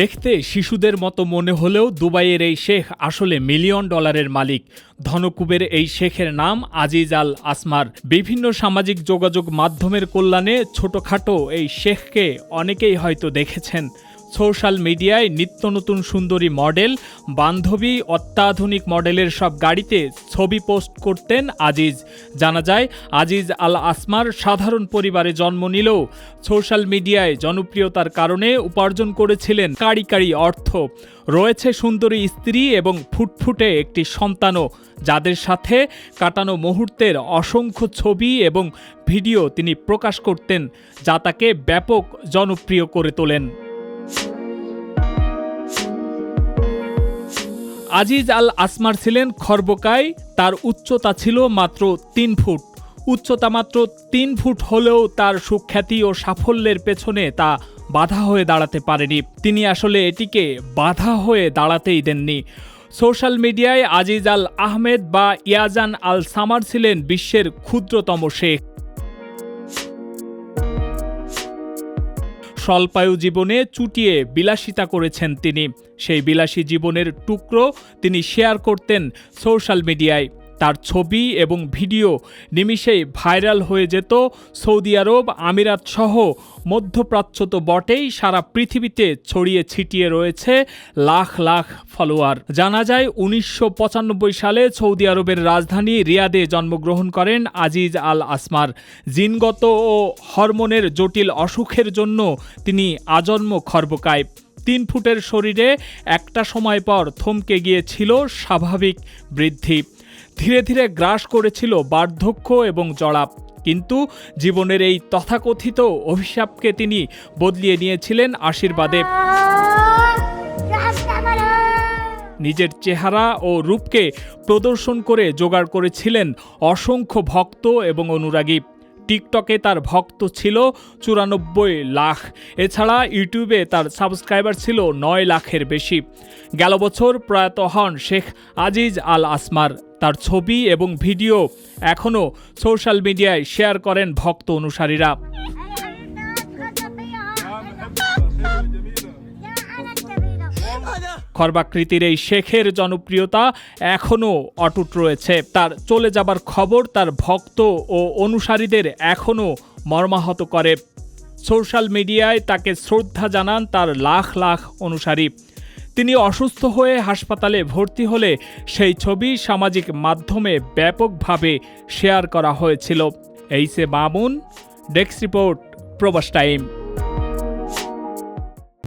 দেখতে শিশুদের মতো মনে হলেও দুবাইয়ের এই শেখ আসলে মিলিয়ন ডলারের মালিক। ধনকুবের এই শেখের নাম আজিজ আল আসমার। বিভিন্ন সামাজিক যোগাযোগ মাধ্যমের কল্যাণে ছোটখাটো এই শেখকে অনেকেই হয়তো দেখেছেন। সোশ্যাল মিডিয়ায় নিত্য নতুন সুন্দরী মডেল, বান্ধবী, অত্যাধুনিক মডেলের সব গাড়িতে ছবি পোস্ট করতেন আজিজ। জানা যায়, আজিজ আল আসমার সাধারণ পরিবারে জন্ম নিলেও সোশ্যাল মিডিয়ায় জনপ্রিয়তার কারণে উপার্জন করেছিলেন কাড়ি কাড়ি অর্থ। রয়েছে সুন্দরী স্ত্রী এবং ফুটফুটে একটি সন্তানও, যাদের সাথে কাটানো মুহূর্তের অসংখ্য ছবি এবং ভিডিও তিনি প্রকাশ করতেন, যা তাকে ব্যাপক জনপ্রিয় করে তোলেন। আজিজ আল আসমার ছিলেন খর্বকায়। তার উচ্চতা ছিল মাত্র তিন ফুট। উচ্চতা মাত্র তিন ফুট হলেও তার সুখ্যাতি ও সাফল্যের পেছনে তা বাধা হয়ে দাঁড়াতে পারেনি। তিনি আসলে এটিকে বাধা হয়ে দাঁড়াতেই দেননি। সোশ্যাল মিডিয়ায় আজিজ আল আহমেদ বা ইয়াজান আল সামার ছিলেন বিশ্বের ক্ষুদ্রতম শেখ। স্বল্পায়ু জীবনে চুটিয়ে বিলাসিতা করেছেন তিনি। সেই বিলাসী জীবনের টুকরো তিনি শেয়ার করতেন সোশ্যাল মিডিয়ায় তার ছবি এবং ভিডিও নিমিষেই ভাইরাল হয়ে যেত সৌদি আরব, আমিরাত সহ মধ্যপ্রাচ্য তো বটেই সারা পৃথিবীতে ছড়িয়ে ছিটিয়ে রয়েছে লাখ লাখ ফলোয়ার। জানা যায় উনিশশো পঁচানব্বই সালে সৌদি আরবের রাজধানী রিয়াদে জন্মগ্রহণ করেন আজিজ আল আসমার। জিনগত ও হরমোনের জটিল অসুখের জন্য তিনি আজন্ম খর্বকায়। তিন ফুটের শরীরে একটা সময় পর থমকে গিয়েছিল স্বাভাবিক বৃদ্ধি। ধীরে ধীরে গ্রাস করেছিল বার্ধক্য এবং জড়াপ। কিন্তু জীবনের এই তথাকথিত অভিশাপকে তিনি বদলিয়ে নিয়েছিলেন আশীর্বাদে। নিজের চেহারা ও রূপকে প্রদর্শন করে জোগাড় করেছিলেন অসংখ্য ভক্ত এবং অনুরাগী। টিকটকে তার ভক্ত ছিল চুরানব্বই লাখ। এছাড়া ইউটিউবে তার সাবস্ক্রাইবার ছিল নয় লাখের বেশি। গেল বছর প্রয়াত হন শেখ আজিজ আল আসমার। তার ছবি এবং ভিডিও এখনও সোশ্যাল মিডিয়ায় শেয়ার করেন ভক্ত অনুসারীরা। খর্বাকৃতির এই শেখের জনপ্রিয়তা এখনও অটুট রয়েছে। তার চলে যাবার খবর তার ভক্ত ও অনুসারীদের এখনও মর্মাহত করে। সোশ্যাল মিডিয়ায় তাকে শ্রদ্ধা জানান তার লাখ লাখ অনুসারী। তিনি অসুস্থ হয়ে হাসপাতালে ভর্তি হলে সেই ছবি সামাজিক মাধ্যমে ব্যাপকভাবে শেয়ার করা হয়েছিল। এইসে Mamun, desk report, Probash time.